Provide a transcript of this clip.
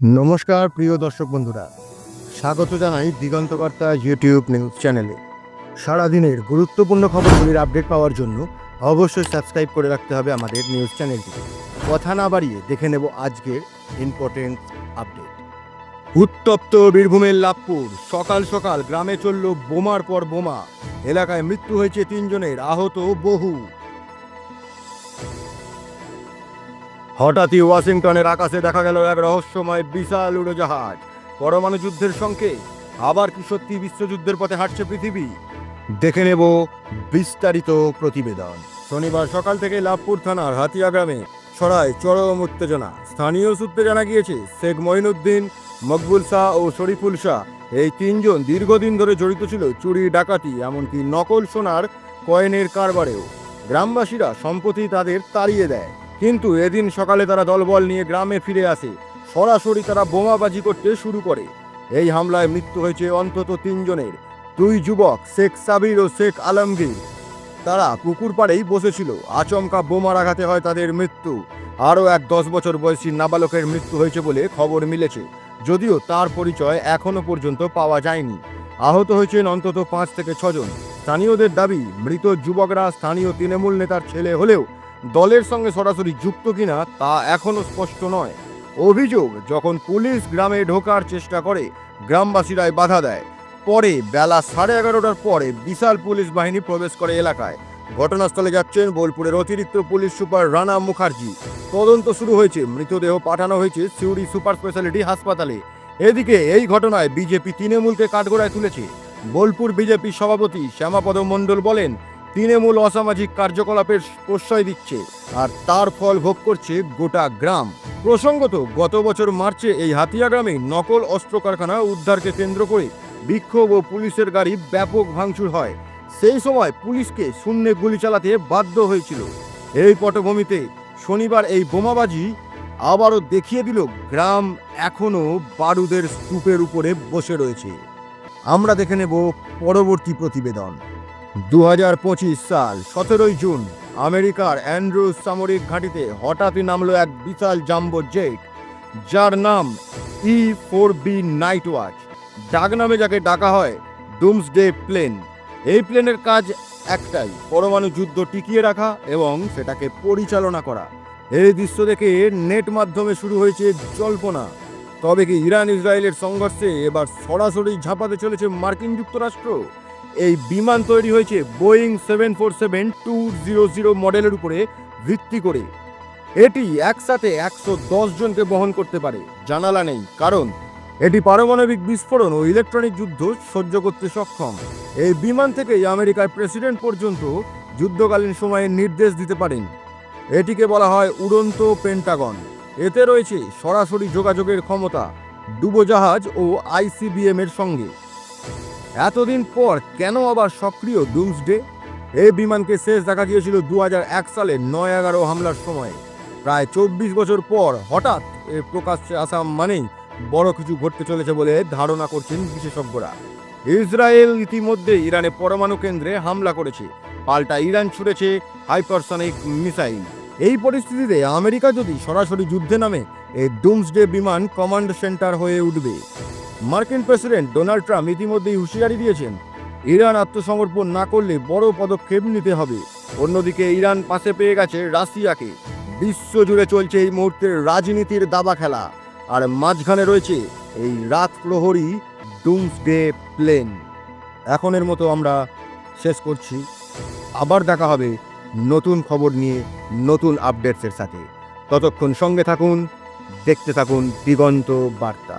নমস্কার, প্রিয় দর্শক বন্ধুরা। স্বাগত জানাই দিগন্ত বার্তা ইউটিউব নিউজ চ্যানেলে। সারাদিনের গুরুত্বপূর্ণ খবরগুলির আপডেট পাওয়ার জন্য অবশ্যই সাবস্ক্রাইব করে রাখতে হবে আমাদের নিউজ চ্যানেলটিকে। কথা না বাড়িয়ে দেখে নেব আজকের ইম্পর্টেন্ট আপডেট উত্তপ্ত বীরভূমের লাভপুর। সকাল সকাল গ্রামে চলল বোমার পর বোমা। এলাকায় মৃত্যু হয়েছে তিনজনের, আহত বহু। হঠাৎই ওয়াশিংটনের আকাশে দেখা গেল এক রহস্যময় বিশাল উড়োজাহাজ। পরমাণু যুদ্ধের সঙ্গে আবার কি সত্যি বিশ্বযুদ্ধের পথে হাঁটছে পৃথিবী? দেখে নেব বিস্তারিত প্রতিবেদন। শনিবার সকাল থেকে লাভপুর থানার হাতিয়া গ্রামে ছড়ায় চরম উত্তেজনা। স্থানীয় সূত্রে জানা গিয়েছে, শেখ মঈনুদ্দিন, মকবুল শাহ ও শরীফুল শাহ এই তিনজন দীর্ঘদিন ধরে জড়িত ছিল চুরি, ডাকাতি, এমনকি নকল সোনার কয়েনের কারবারেও। গ্রামবাসীরা সম্প্রতি তাদের তাড়িয়ে দেয়। কিন্তু এদিন সকালে তারা দলবল নিয়ে গ্রামে ফিরে আসে। সরাসরি তারা বোমাবাজি করতে শুরু করে। এই হামলায় মৃত্যু হয়েছে অন্তত তিনজনের। দুই যুবক, শেখ সাবির ও শেখ আলমগীর। তারা পুকুর পাড়েই বসেছিল। আচমকা বোমার আঘাতে হয় তাদের মৃত্যু। আরও এক দশ বছর বয়সী নাবালকের মৃত্যু হয়েছে বলে খবর মিলেছে। যদিও তার পরিচয় এখনও পর্যন্ত পাওয়া যায়নি। আহত হয়েছেন অন্তত পাঁচ থেকে ছজন। স্থানীয়দের দাবি, মৃত যুবকরা স্থানীয় তৃণমূল নেতার ছেলে হলেও দলের সঙ্গে সরাসরি যুক্ত কিনা তা এখনও স্পষ্ট নয়। অভিযোগ, যখন পুলিশ গ্রামে ঢোকার চেষ্টা করে, গ্রামবাসীরাই বাধা দেয়। পরে বেলা সাড়ে এগারোটার পরে বিশাল পুলিশ বাহিনী প্রবেশ করে এলাকায়। ঘটনাস্থলে যাচ্ছেন বোলপুরের অতিরিক্ত পুলিশ সুপার রানা মুখার্জি। তদন্ত শুরু হয়েছে, মৃতদেহ পাঠানো হয়েছে সিউড়ি সুপার স্পেশালিটি হাসপাতালে। এদিকে এই ঘটনায় বিজেপি তৃণমূলকে কাঠগড়ায় তুলেছে। বোলপুর বিজেপি সভাপতি শ্যামাপদ মণ্ডল বলেন তৃণমূল অসামাজিক কার্যকলাপের প্রশ্রয় দিচ্ছে আর তার ফল ভোগ করছে গোটা গ্রাম। প্রসঙ্গত, গত বছর মার্চে এই হাতিয়া গ্রামে নকল অস্ত্র কারখানা উদ্ধারকে কেন্দ্র করে বিক্ষোভ ও পুলিশের গাড়ি ব্যাপক ভাঙচুর হয়। সেই সময় পুলিশকে শূন্যে গুলি চালাতে বাধ্য হয়েছিল। এই পটভূমিতে শনিবার এই বোমাবাজি আবারও দেখিয়ে দিল গ্রাম এখনও বারুদের স্তূপের উপরে বসে রয়েছে। আমরা দেখে নেব পরবর্তী প্রতিবেদন। দু হাজার পঁচিশ সাল, সতেরোই জুন, আমেরিকার অ্যান্ড্রুজ সামরিক ঘাঁটিতে হঠাৎই নামলো এক বিশাল জাম্বো জেট, যার নাম E four B night watch ডাক নামে যাকে ডাকা হয় ডুমসডে প্লেন এই প্লেনের কাজ একটাই, পরমাণু যুদ্ধ টিকিয়ে রাখা এবং সেটাকে পরিচালনা করা। এই দৃশ্য দেখে নেট মাধ্যমে শুরু হয়েছে জল্পনা। তবে কি ইরান ইসরায়েলের সংঘর্ষে এবার সরাসরি ঝাঁপাতে চলেছে মার্কিন যুক্তরাষ্ট্র? এই বিমান তৈরি হয়েছে Boeing seven four seven two zero zero মডেলের উপরে ভিত্তি করে। এটি একসাথে একশো দশ জনকে বহন করতে পারে, জানালা নেই, কারণ এটি পারমাণবিক বিস্ফোরণ ও ইলেকট্রনিক যুদ্ধ সহ্য করতে সক্ষম। এই বিমান থেকেই আমেরিকার প্রেসিডেন্ট পর্যন্ত যুদ্ধকালীন সময়ে নির্দেশ দিতে পারেন। এটিকে বলা হয় উড়ন্ত পেন্টাগন। এতে রয়েছে সরাসরি যোগাযোগের ক্ষমতা, ডুবোজাহাজ ও আইসিবিএম এর সঙ্গে। এতদিন পর কেন আবার সক্রিয় ডুমসডে এই বিমানকে শেষ দেখা গিয়েছিল দু হাজার এক সালে নয় এগারো হামলার সময়। প্রায় চব্বিশ বছর পর হঠাৎ এ প্রকাশ্যে আসা মানেই বড় কিছু ঘটতে চলেছে বলে ধারণা করছেন বিশেষজ্ঞরা। ইসরায়েল ইতিমধ্যে ইরানে পরমাণু কেন্দ্রে হামলা করেছে। পাল্টা ইরান ছুড়েছে হাইপারসনিক মিসাইল। এই পরিস্থিতিতে আমেরিকা যদি সরাসরি যুদ্ধে নামে এই ডুমসডে বিমান কমান্ড সেন্টার হয়ে উঠবে। মার্কিন প্রেসিডেন্ট ডোনাল্ড ট্রাম্প ইতিমধ্যেই হুঁশিয়ারি দিয়েছেন, ইরান আত্মসমর্পণ না করলে বড় পদক্ষেপ নিতে হবে। অন্যদিকে ইরান পাশে পেয়ে গেছে রাশিয়াকে। বিশ্বজুড়ে চলছে এই মুহূর্তের রাজনীতির দাবা খেলা। আর মাঝখানে রয়েছে এই রাত প্রহরী ডুমসডে প্লেন। এখনের মতো আমরা শেষ করছি। আবার দেখা হবে নতুন খবর নিয়ে নতুন আপডেটসের সাথে। ততক্ষণ সঙ্গে থাকুন, দেখতে থাকুন দিগন্ত বার্তা।